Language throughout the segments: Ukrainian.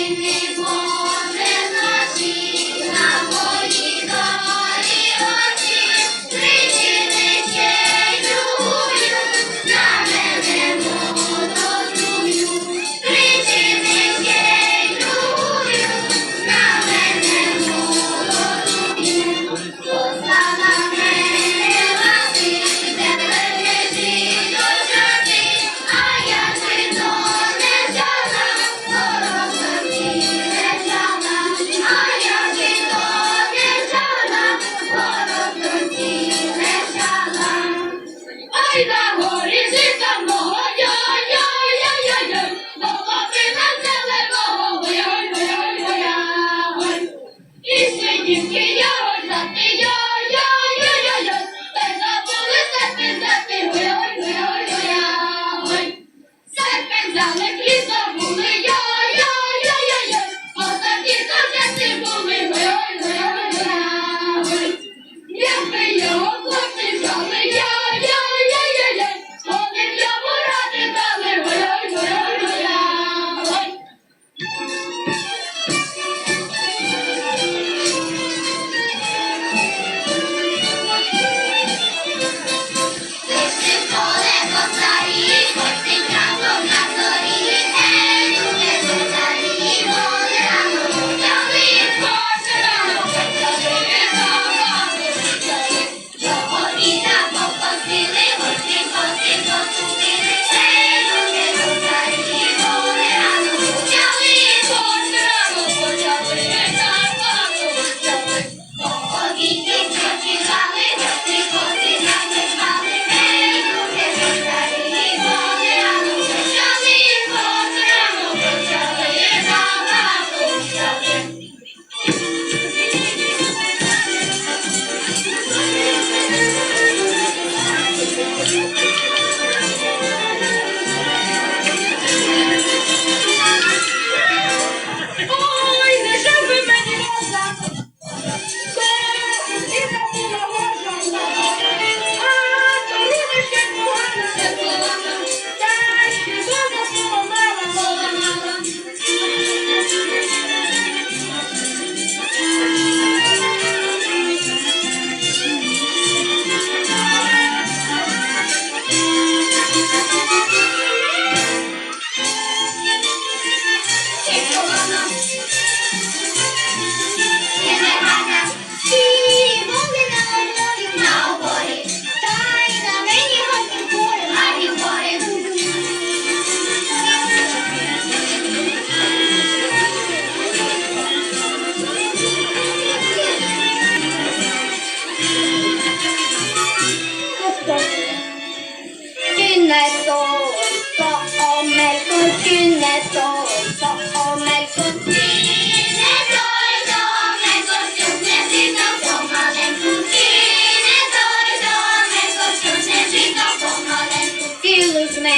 in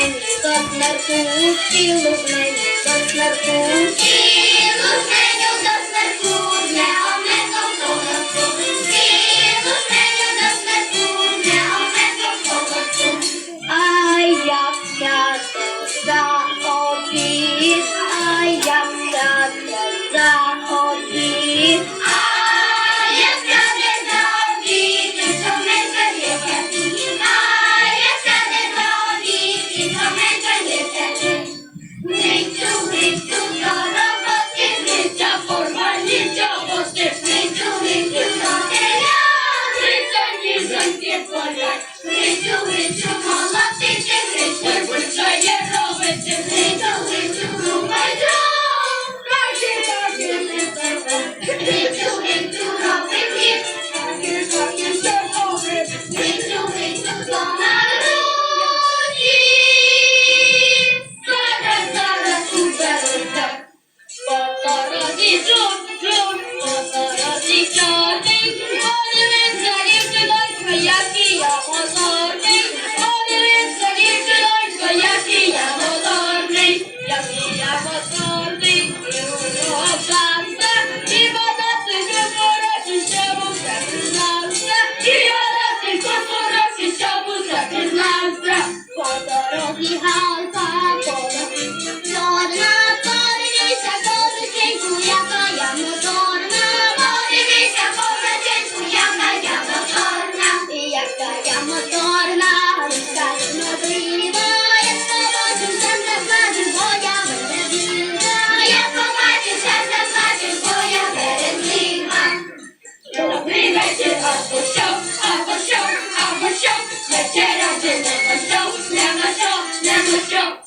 Sotlar kumutil, sotlar kumutil, sotlar kumutil. Let's get out there, let's go, let's go, let's go.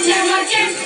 Gracias.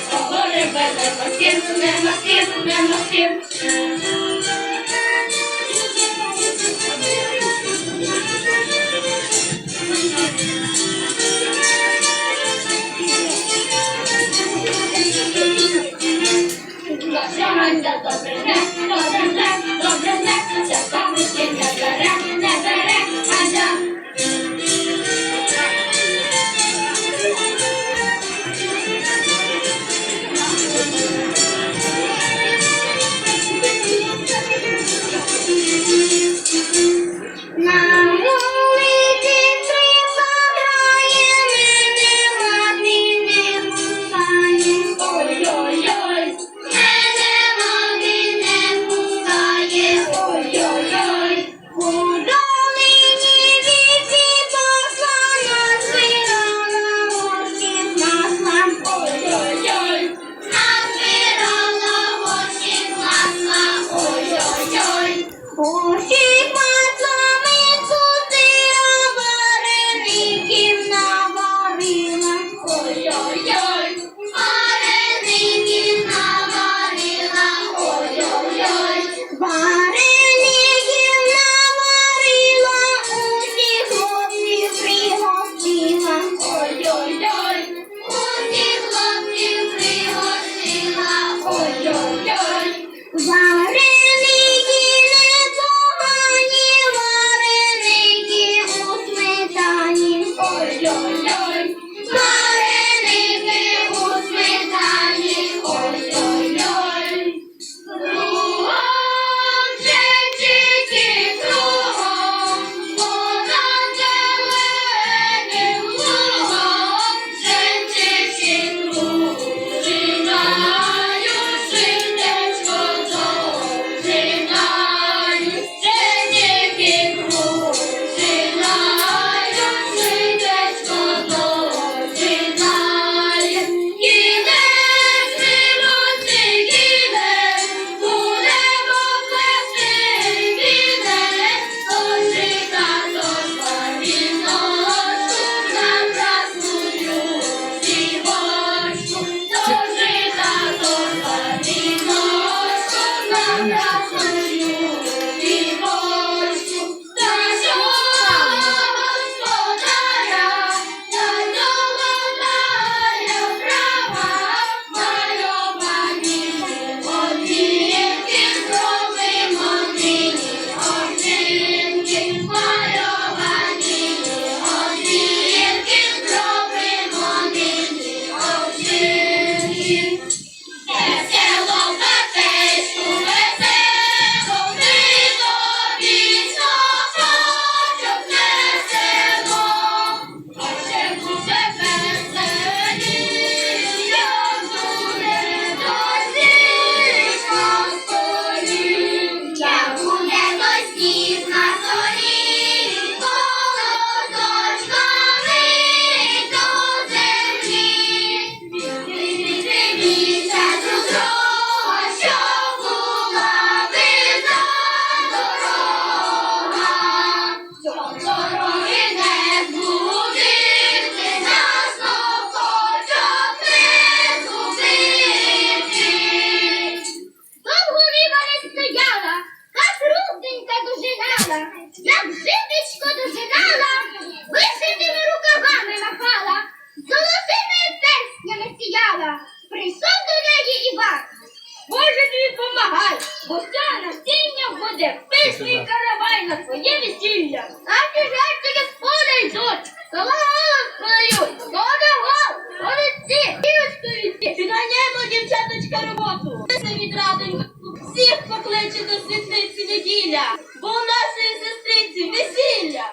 Бо вся насіння буде пишний каравай на своє весілля. Наші жерці господи йдуть, села голос подають, года гол, молодці, дівочки йти. Підганяємо, дівчаточка, роботу. Це відрадонько, всіх покличе до світлиці неділя, бо у нашої сестриці весілля.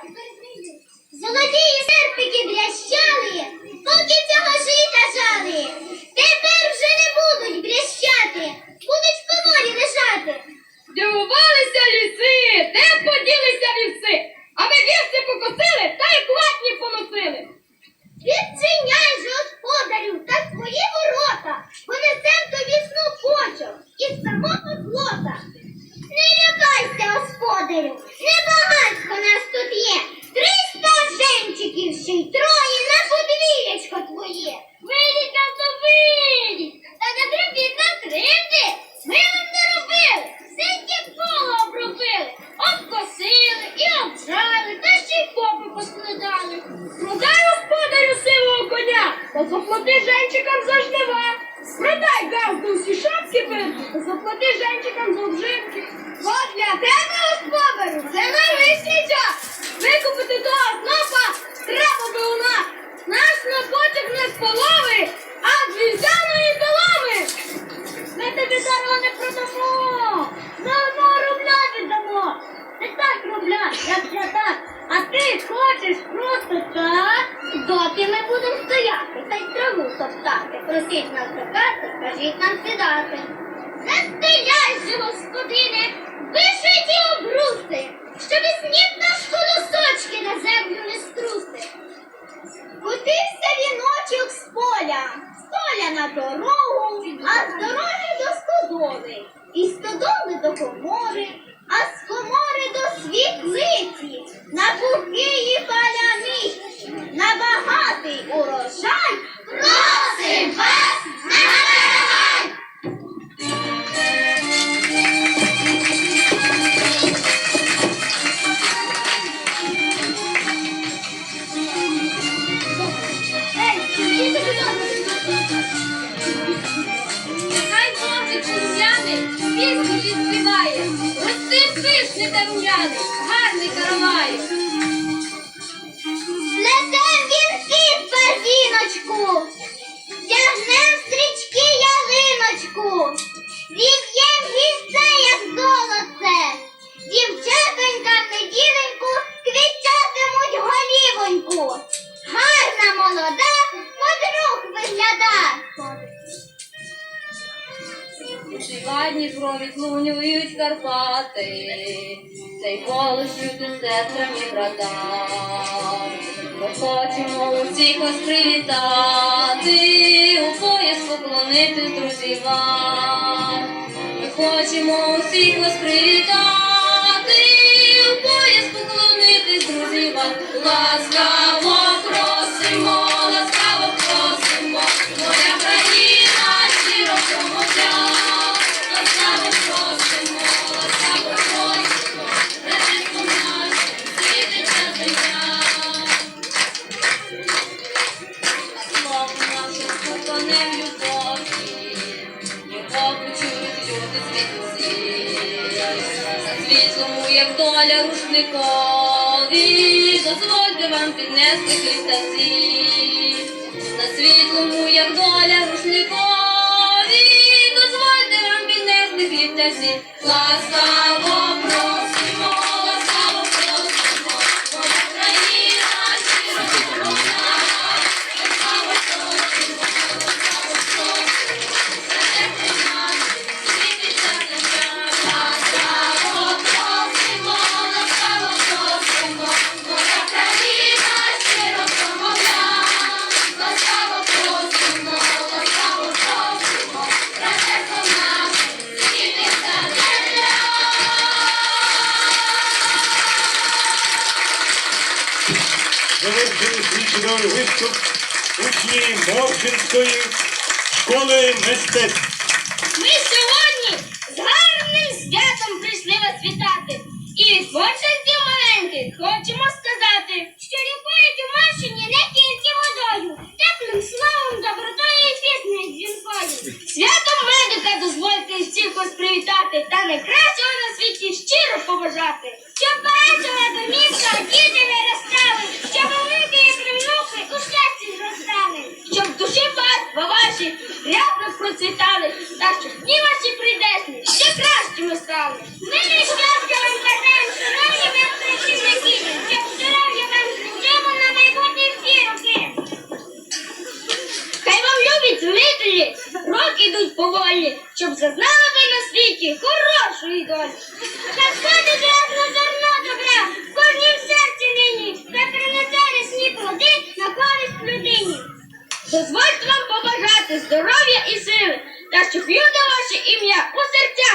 Золоті серпики брящали, поки цього жита жали. Тепер Дивувалися ліси, де поділися вівси, а ми вівси покосили та й кватні поносили. Відчиняй же, господарю, та свої ворота, бо несем тобі снопочок із самого злота. Не лякайся, господарю, небагатько нас тут є. Триста женчиків ще й троє на подвір'ячко твоє. Вийдіть нам то вийдіть, Та не требіть нам кривди, ми вам не робили, синьке поло обробили, обкосили і обжали, та ще й попи поскладали. продай господарю сивого коня, заплати женчикам за жнива. Продай газду всі шапки бити, заплати женчикам за обживки. От для тебе, господарю, це найвищий час. Викупити того снопа треба би у нас. Наш снопочок не з полови, а з вівсяної соломи. Ми тобі дару не продамо. Так рубля, як я так. А ти хочеш просто так, доки ми будемо стояти, та й траву топтати. Просіть нас скакати, кажіть нам сідати. Не же, господине, вишиті обруси, щоб і сніг наш колосочки на землю не струси. Котився віночок з поля, з поля на дорогу, а з дороги до стодоли, і з стодоли до комори, а з комори до світлиці, на пухії паляниці, на багатий урожай. Просим вас на каравай! Сьогодні крові клунюють Карпати, цей голос чути сестрам і братам. Ми хочемо усіх вас привітати, у пояс поклонити друзі вам. Ми хочемо усіх вас привітати, у пояс поклонитись, друзі вам. Ласкаво просимо, Ласкаво завершили свій чудовий виступ учні Мовчинської школи мистецтв. Ми сьогодні з гарним святом прийшли вас вітати. І від почесті маленьких хочемо сказати, Що лікують у Маршині не тільки водою, теплим словом, добротою і піснею дзвінкою. святом медика дозвольте всіх вас привітати та найкращого на світі щиро побажати. Щоб бачила домівка, діти виростали, щоб великі і примнухи у щасті зростали. Щоб душі батька ваші рядно процвітали, та щоб дні ваші прийдешні ще кращими стали. Ми не щастя вам йдуть поволі, щоб зазнали ви на світі хорошої долі. Та сходить ясно зерно добра, в кожнім серці нині, та принесе рясні плоди на користь людині. Дозвольте вам побажати здоров'я і сили, та щоб люди ваше ім'я у серцях